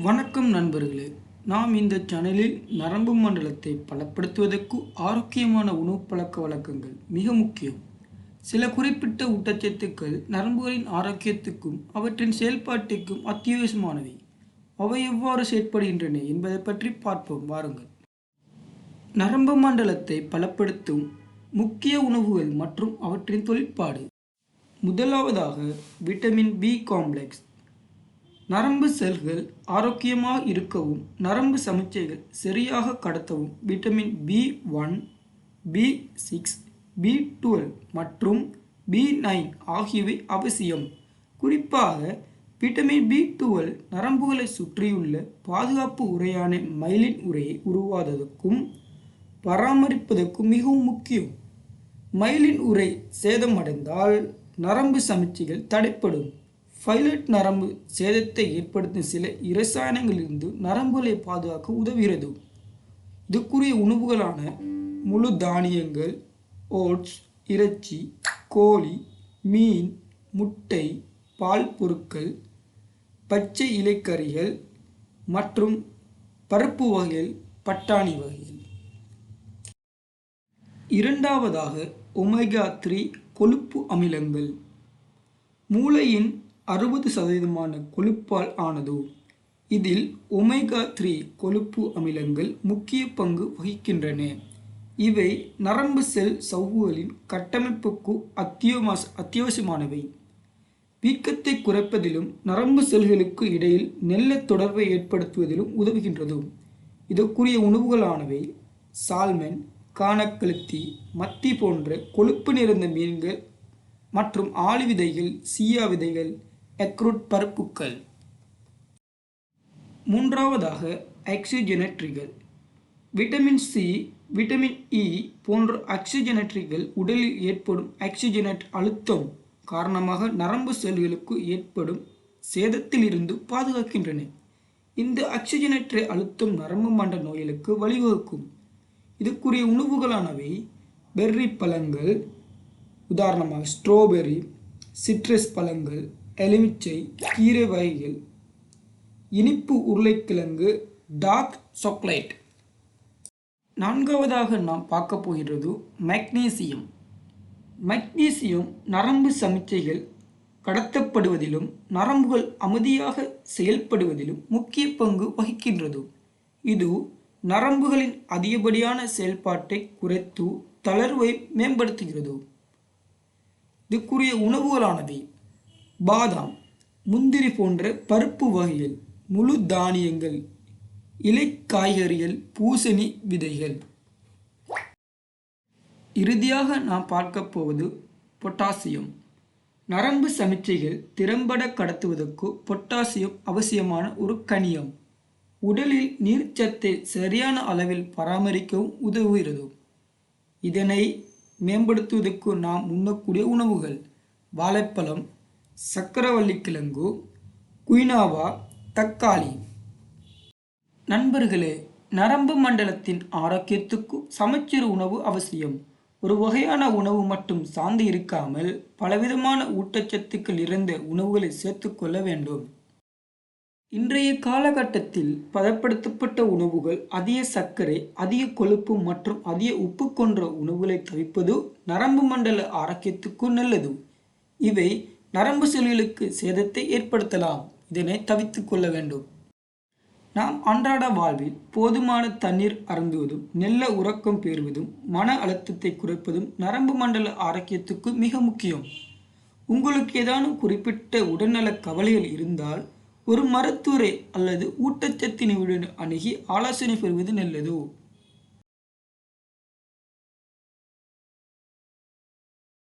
வணக்கம் நண்பர்களே. நாம் இந்த சேனலில் நரம்பு மண்டலத்தை பலப்படுத்துவதற்கு ஆரோக்கியமான உணவு பழக்க வழக்கங்கள் மிக முக்கியம். சில குறிப்பிட்ட ஊட்டச்சத்துக்கள் நரம்புகளின் ஆரோக்கியத்துக்கும் அவற்றின் செயல்பாட்டிற்கும் அத்தியாவசியமானவை. அவை எவ்வாறு செயற்படுகின்றன என்பதை பற்றி பார்ப்போம் வாருங்கள். நரம்பு மண்டலத்தை பலப்படுத்தும் முக்கிய உணவுகள் மற்றும் அவற்றின் தொழிற்பாடு. முதலாவதாக விட்டமின் பி காம்ப்ளெக்ஸ் நரம்பு செல்கள் ஆரோக்கியமாக இருக்கவும் நரம்பு சமிச்சைகள் சரியாக கடத்தவும் vitamin B one B six B twelve மற்றும் பி நைன் ஆகியவை அவசியம். குறிப்பாக விட்டமின் பி டுவெல் நரம்புகளை சுற்றியுள்ள பாதுகாப்பு உரையான மைலின் உரையை உருவாததுக்கும் பராமரிப்பதற்கும் மிகவும் முக்கியம். மைலின் உரை சேதமடைந்தால் நரம்பு சமிச்சைகள் தடைப்படும். ஃபைலட் நரம்பு சேதத்தை ஏற்படுத்தும் சில இரசாயனங்களிலிருந்து நரம்புகளை பாதுகாக்க உதவுகிறது. இதுக்குரிய உணவுகளான முழு தானியங்கள் ஓட்ஸ் இறைச்சி கோழி மீன் முட்டை பால் பொருட்கள் பச்சை இலைக்கறிகள் மற்றும் பருப்பு வகைகள் பட்டாணி வகைகள். இரண்டாவதாக ஒமேகா த்ரீ கொழுப்பு அமிலங்கள். மூளையின் அறுபது சதவீதமான கொழுப்பால் ஆனது? இதில் ஒமேகா த்ரீ கொழுப்பு அமிலங்கள் முக்கிய பங்கு வகிக்கின்றன. இவை நரம்பு செல் சவ்வுகளின் கட்டமைப்புக்கு அத்தியமாச அத்தியாவசியமானவை. வீக்கத்தை குறைப்பதிலும் நரம்பு செல்களுக்கு இடையில் நெல்ல தொடர்பை ஏற்படுத்துவதிலும் உதவுகின்றது. இதற்குரிய உணவுகளானவை சால்மன் காணக்கழுத்தி மத்தி போன்ற கொழுப்பு நிறைந்த மீன்கள் மற்றும் ஆளி விதைகள் சீயா விதைகள் எக்ரூட் பருப்புக்கள். மூன்றாவதாக ஆக்சிஜனேட்ரிகள் விட்டமின் சி விட்டமின் இ போன்ற ஆக்சிஜனேட்ரிகள் உடலில் ஏற்படும் ஆக்சிஜனேட் அழுத்தம் காரணமாக நரம்பு செல்களுக்கு ஏற்படும் சேதத்திலிருந்து பாதுகாக்கின்றன. இந்த ஆக்சிஜனேற்ற அழுத்தம் நரம்பு மண்ட நோய்களுக்கு வழிவகுக்கும். இதுக்குரிய உணவுகளானவை பெர்ரி பழங்கள் உதாரணமாக ஸ்ட்ராபெர்ரி சிட்ரஸ் பழங்கள் எலுமிச்சை கீரை வகைகள் இனிப்பு உருளைக்கிழங்கு டார்க் சாக்லேட் நான்காவதாக நாம் பார்க்க போகிறது மெக்னீசியம் மெக்னீசியம் நரம்பு சமிச்சைகள் கடத்தப்படுவதிலும் நரம்புகள் அமைதியாக செயல்படுவதிலும் முக்கிய பங்கு வகிக்கின்றது. இது நரம்புகளின் அதிகப்படியான செயல்பாட்டை குறைத்து தளர்வை மேம்படுத்துகிறது. இதுக்குரிய உணவுகளானவை பாதாம் முந்திரி போன்ற பருப்பு வகைகள் முழு தானியங்கள் இலை காய்கறிகள் பூசணி விதைகள். இறுதியாக நாம் பார்க்க போவது பொட்டாசியம். நரம்பு சமிச்சைகள் திறம்பட கடத்துவதற்கு பொட்டாசியம் அவசியமான ஒரு கனியம். உடலில் நீர்ச்சத்தை சரியான அளவில் பராமரிக்கவும் உதவுகிறது. இதனை மேம்படுத்துவதற்கு நாம் உண்ணக்கூடிய உணவுகள் வாழைப்பழம் சக்கரவள்ளி கிழங்கு குயினாவா தக்காளி. நண்பர்களே நரம்பு மண்டலத்தின் ஆரோக்கியத்துக்கு சமச்சீர் உணவு அவசியம். ஒரு வகையான உணவு மட்டும் சார்ந்து இருக்காமல் பலவிதமான ஊட்டச்சத்துக்கள் இருந்த உணவுகளை சேர்த்துக்கொள்ள வேண்டும். இன்றைய காலகட்டத்தில் பதப்படுத்தப்பட்ட உணவுகள் அதிக சர்க்கரை அதிக கொழுப்பு மற்றும் அதிக உப்பு கொன்ற உணவுகளை தவிர்ப்பது நரம்பு மண்டல ஆரோக்கியத்துக்கு நல்லது. இவை நரம்பு செல்களுக்கு சேதத்தை ஏற்படுத்தலாம். இதனை தவித்து கொள்ள வேண்டும். நாம் அன்றாட வாழ்வில் போதுமான தண்ணீர் அருந்துவதும் நல்ல உறக்கம் பெறுவதும் மன அழுத்தத்தை குறைப்பதும் நரம்பு மண்டல ஆரோக்கியத்துக்கு மிக முக்கியம். உங்களுக்கு ஏதானும் குறிப்பிட்ட உடல்நல கவலைகள் இருந்தால் ஒரு மருத்துவரை அல்லது ஊட்டச்சத்து நிபுணர் அணுகி ஆலோசனை பெறுவது நல்லது?